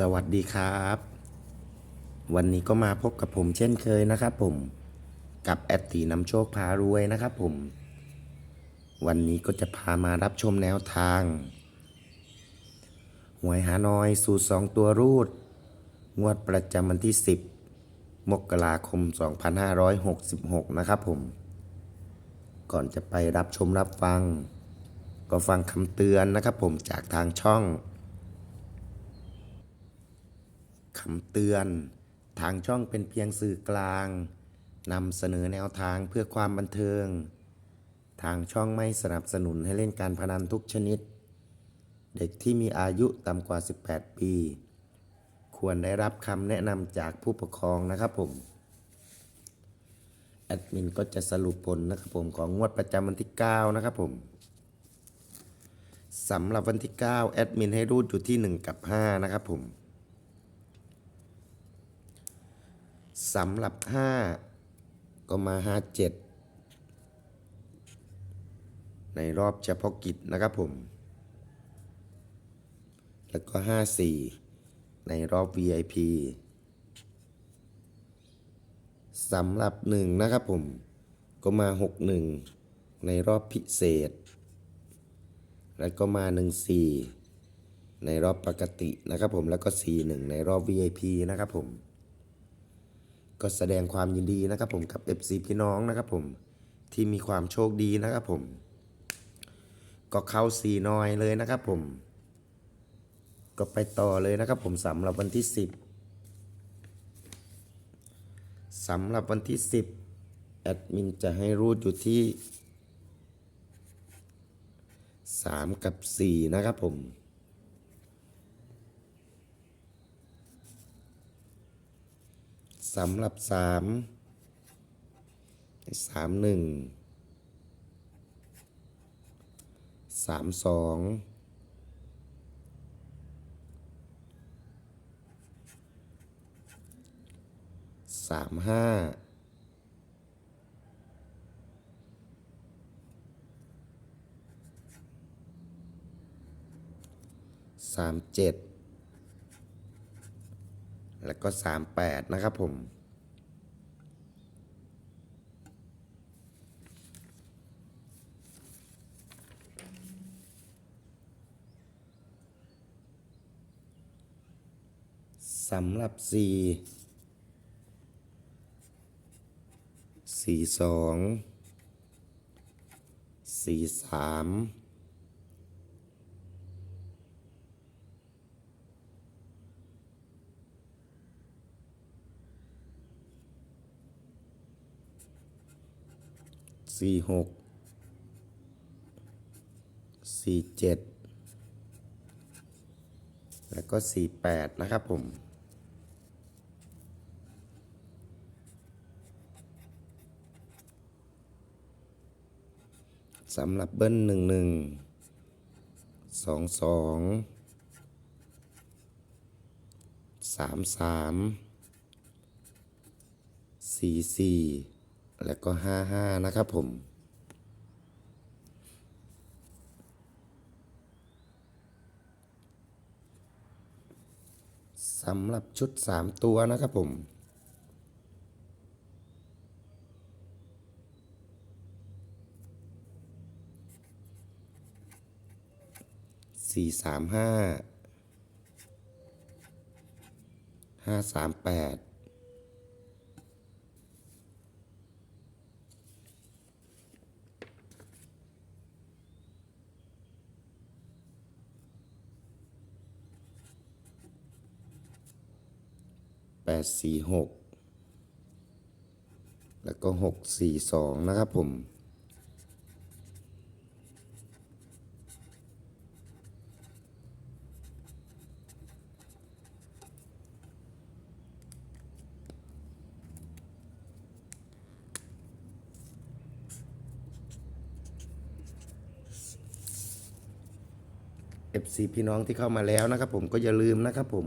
สวัสดีครับ วันนี้ก็มาพบกับผมเช่นเคยนะครับผมกับแอดตีนำโชคพารวยนะครับผม วันนี้ก็จะพามารับชมแนวทาง หวยหานอยสูตรสองตัวรูด งวดประจำวันที่ 10 มกราคม 2566 นะครับผม ก่อนจะไปรับชมรับฟัง ก็ฟังคำเตือนนะครับผมจากทางช่อง คำเตือน ทางช่องเป็นเพียงสื่อกลางนำเสนอแนวทางเพื่อความบันเทิง ทางช่องไม่สนับสนุนให้เล่นการพนันทุกชนิด เด็กที่มีอายุต่ำกว่า 18 ปี ควรได้รับคำแนะนำจากผู้ปกครองนะครับผม แอดมินก็จะสรุปผลนะครับผมของงวดประจำวันที่ 9 นะครับผมสำหรับวันที่ 9 แอดมินให้รูดอยู่ที่ 1 กับ 5 นะครับผม สำหรับ 5 ก็มา 57 ในรอบเฉพาะกิจนะครับผม แล้วก็ 54 ในรอบ VIP สำหรับ 1 นะครับผม ก็มา 61 ในรอบพิเศษ แล้วก็มา 14 ในรอบปกตินะครับผมแล้วก็ 41 ในรอบ VIP นะครับผม ก็แสดงความยินดีนะครับผมกับ FC พี่น้องนะครับผมที่มีความโชคดีนะครับผม ก็เข้าสีน้อยเลยนะครับผม ก็ไปต่อเลยนะครับผมสำหรับวันที่ 10สำหรับวันที่ 10 แอดมินจะให้รูดอยู่ที่ 3 กับ 4 นะครับผม สำหรับสามสามหนึ่งสามสองสามห้าสามเจ็ด แล้วก็ 38 นะครับผม สำหรับ4 42 43 สี่หกสี่เจ็ดแล้วก็สี่แปดนะครับผมสำหรับเบิ้ลหนึ่งหนึ่งสองสองสามสามสี่สี่ แล้วก็ห้าห้านะครับผม สำหรับชุดสามตัวนะครับผมสี่สามห้าห้าสามแปด แปดสี่หกแล้วก็หกสี่สองนะครับผม FC พี่น้องที่เข้ามาแล้วนะครับผมก็อย่าลืมนะครับผม